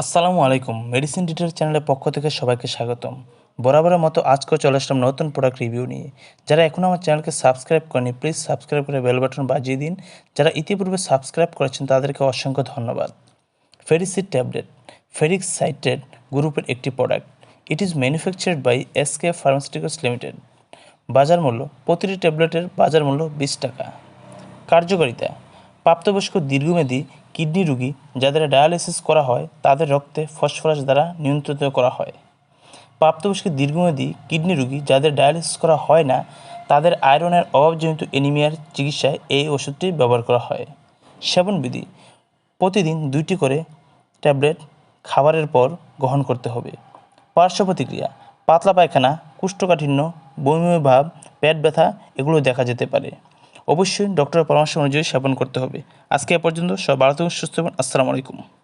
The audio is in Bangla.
আসসালামু আলাইকুম। মেডিসিন ডিটেল চ্যানেলের পক্ষ থেকে সবাইকে স্বাগতম। বরাবরের মতো আজকেও চলে আসলাম নতুন প্রোডাক্ট রিভিউ নিয়ে। যারা এখনও আমার চ্যানেলকে সাবস্ক্রাইব করেনি প্লিজ সাবস্ক্রাইব করে বেল বাটন বাজিয়ে দিন। যারা ইতিপূর্বে সাবস্ক্রাইব করেছেন, তাদেরকে অসংখ্য ধন্যবাদ। ফেরিসিড ট্যাবলেট ফেরিক সাইটেড গ্রুপের একটি product it is manufactured by SK pharmaceuticals limited বাজার মূল্য, প্রতিটি ট্যাবলেটের বাজার মূল্য বিশ টাকা। কার্যকারিতা, প্রাপ্তবয়স্ক দীর্ঘমেয়াদী কিডনি রোগী যাদের ডায়ালিসিস করা হয়, তাদের রক্তে ফসফরাস দ্বারা নিয়ন্ত্রিত করা হয়। প্রাপ্তবয়স্ক দীর্ঘমেয়াদী কিডনি রোগী যাদের ডায়ালিসিস করা হয় না, তাদের আয়রনের অভাবজনিত এনিমিয়ার চিকিৎসায় এই ওষুধটি ব্যবহার করা হয়। সেবনবিধি, প্রতিদিন দুইটি করে ট্যাবলেট খাবারের পর গ্রহণ করতে হবে। পার্শ্ব প্রতিক্রিয়া, পাতলা পায়খানা, কুষ্ঠকাঠিন্য, বমি, ভাব, পেট ব্যথা, এগুলো দেখা যেতে পারে। অবশ্যই ডক্টরের পরামর্শ অনুযায়ী সেবন করতে হবে। আজকে এ পর্যন্ত সব থাকুন, সুস্থ থাকুন। আসসালামু আলাইকুম।